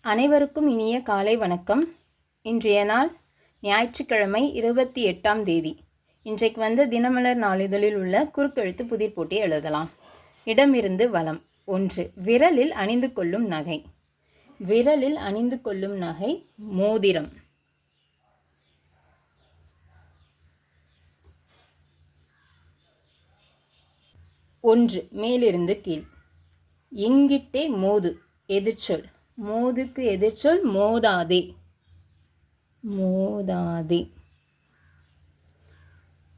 அனைவருக்கும் இனிய காலை வணக்கம். இன்றைய நாள் ஞாயிற்றுக்கிழமை இருபத்தி எட்டாம் தேதி. இன்றைக்கு வந்த தினமலர் நாளிதழில் உள்ள குறுக்கெழுத்து புதிர் போட்டி எழுதலாம். இடமிருந்து வளம் ஒன்று விரலில் அணிந்து கொள்ளும் நகை. விரலில் அணிந்து கொள்ளும் நகை மோதிரம். ஒன்று மேலிருந்து கீழ். எங்கிட்டே மோது எதிர்ச்சொல். மோதுக்கு எதிர்ச்சொல் மோதாதே. மோதாதே.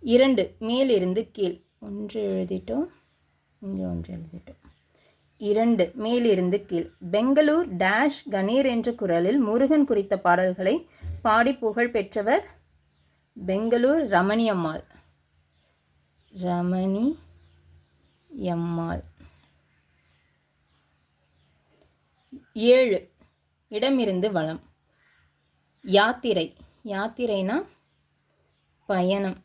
இரண்டு மேலிருந்து கீழ். ஒன்று எழுதிட்டோம். இங்கே ஒன்று எழுதிட்டோம். இரண்டு மேலிருந்து கீழ். பெங்களூர் டேஷ் கணீர் என்ற குரலில் முருகன் குறித்த பாடல்களை பாடி புகழ் பெற்றவர் பெங்களூர் ரமணி அம்மாள் ரமணி எம்மாள் ஏழு. இடமிருந்து வளம். யாத்திரை. யாத்திரைனா பயணம்.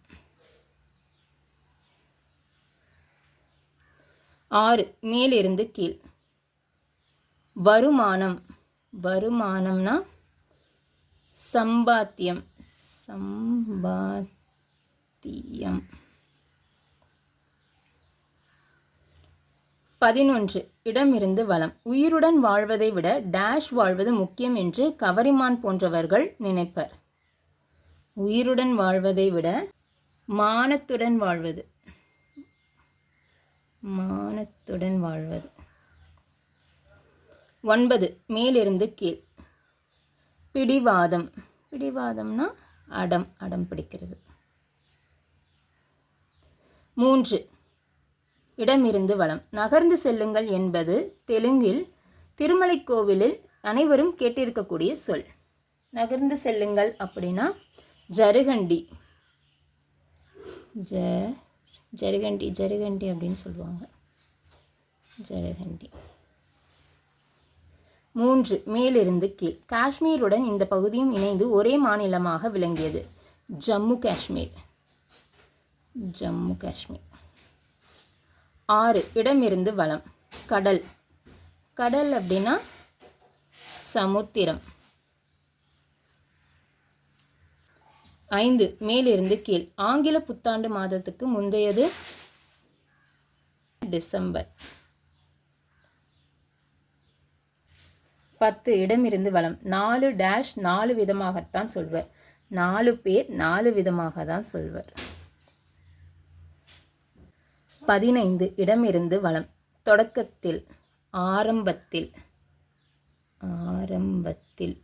ஆறு. மேலிருந்து கீழ். வருமானம். வருமானம்னா சம்பாத்தியம். சம்பாத்தியம். பதினொன்று. இடமிருந்து வளம். உயிருடன் வாழ்வதை விட டேஷ் வாழ்வது முக்கியம் என்று கவரிமான் போன்றவர்கள் நினைப்பர். உயிருடன் வாழ்வதை விட மானத்துடன் வாழ்வது. மானத்துடன் வாழ்வது. ஒன்பது மேலிருந்து கீழ். பிடிவாதம். பிடிவாதம்னா அடம் அடம் பிடிக்கிறது. மூன்று இடமிருந்து வளம். நகர்ந்து செல்லுங்கள் என்பது தெலுங்கில் திருமலை கோவிலில் அனைவரும் கேட்டிருக்கக்கூடிய சொல். நகர்ந்து செல்லுங்கள் அப்படின்னா ஜருகண்டி. ஜ ஜருகண்டி ஜருகண்டி அப்படின்னு சொல்லுவாங்க. ஜருகண்டி. மூன்று மேலிருந்து கீழ். காஷ்மீருடன் இந்த பகுதியும் இணைந்து ஒரே மாநிலமாக விளங்கியது. ஜம்மு காஷ்மீர். ஜம்மு காஷ்மீர். ஆறு. இடமிருந்து வளம் கடல். கடல் அப்படின்னா சமுத்திரம். ஐந்து. மேலிருந்து கீழ். ஆங்கில புத்தாண்டு மாதத்துக்கு முந்தையது டிசம்பர். பத்து. இடமிருந்து வளம் நாலு டேஷ் நாலு விதமாகத்தான் சொல்வர். நாலு பேர் நாலு விதமாக தான் சொல்வர். பதினைந்து இடமிருந்து வளம். தொடக்கத்தில் ஆரம்பத்தில் ஆரம்பத்தில்.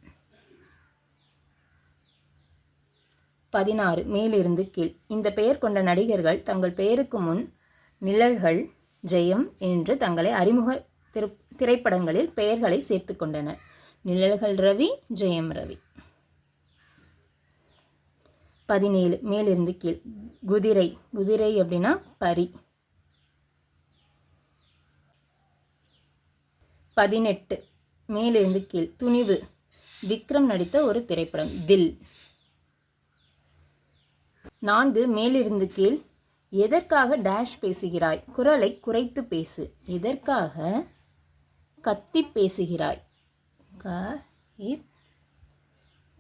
பதினாறு மேலிருந்து கீழ். இந்த பெயர் கொண்ட நடிகர்கள் தங்கள் பெயருக்கு முன் நிழல்கள் ஜெயம் என்று தங்களை அறிமுக திரு திரைப்படங்களில் பெயர்களை சேர்த்து கொண்டனர் நிழல்கள் ரவி ஜெயம் ரவி. பதினேழு மேலிருந்து கீழ். குதிரை. குதிரை அப்படின்னா பரி. பதினெட்டு. மேலிருந்து கீழ். துணிவு. விக்ரம் நடித்த ஒரு திரைப்படம். தில் நான்கு. மேலிருந்து கீழ். எதற்காக டேஷ் பேசுகிறாய்? குரலை குறைத்து பேசு. எதற்காக? கத்தி பேசுகிறாய். க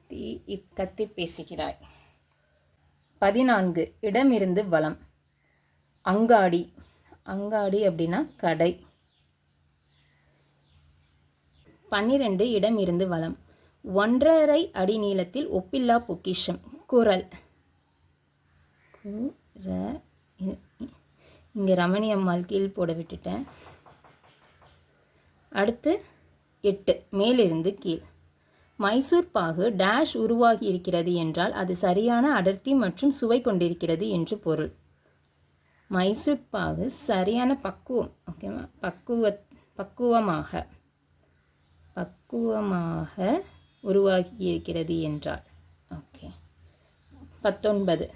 தி கத்தி பேசுகிறாய். பதினான்கு. இடமிருந்து வளம் அங்காடி. அங்காடி அப்படின்னா கடை. பன்னிரண்டு இடம் இருந்து வலம். ஒன்றரை அடி நீளத்தில் ஒப்பில்லா பொக்கிஷம். குரல். இங்கே ரமணி அம்மாள் கீழ் போட விட்டுட்டேன். அடுத்து எட்டு மேலிருந்து கீழ். மைசூர் பாகு டேஷ் உருவாகி இருக்கிறது என்றால் அது சரியான அடர்த்தி மற்றும் சுவை கொண்டிருக்கிறது என்று பொருள். மைசூர் பாகு சரியான பக்குவம் ஓகேவா? பக்குவ பக்குவமாக. பக்குவமாக உருவாகியிருக்கிறது என்றால் ஓகே. பத்தொன்பது.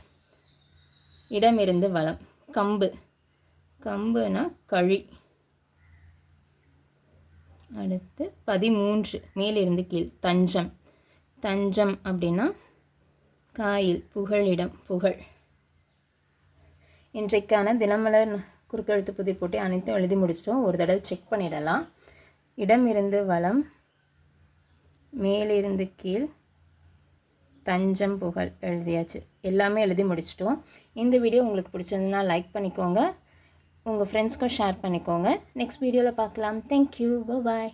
இடமிருந்து வளம். கம்பு. கம்புனா கழி. அடுத்து பதிமூன்று. மேலிருந்து கீழ். தஞ்சம். தஞ்சம் அப்படின்னா காயில் புகழிடம் புகழ். இன்றைக்கான தினமலர் குறுக்கெழுத்து புதிர் போட்டி அனைத்தும் எழுதி முடிச்சிட்டோம். ஒரு தடவை செக் பண்ணிடலாம். இடம் இருந்து வளம் மேலிருந்து கீழ் தஞ்சம் புகழ் எழுதியாச்சு. எல்லாமே எழுதி முடிச்சிட்டோம். இந்த வீடியோ உங்களுக்கு பிடிச்சிருந்ததுன்னா லைக் பண்ணிக்கோங்க. உங்கள் ஃப்ரெண்ட்ஸ்க்கும் ஷேர் பண்ணிக்கோங்க. நெக்ஸ்ட் வீடியோவில் பார்க்கலாம். Thank you bye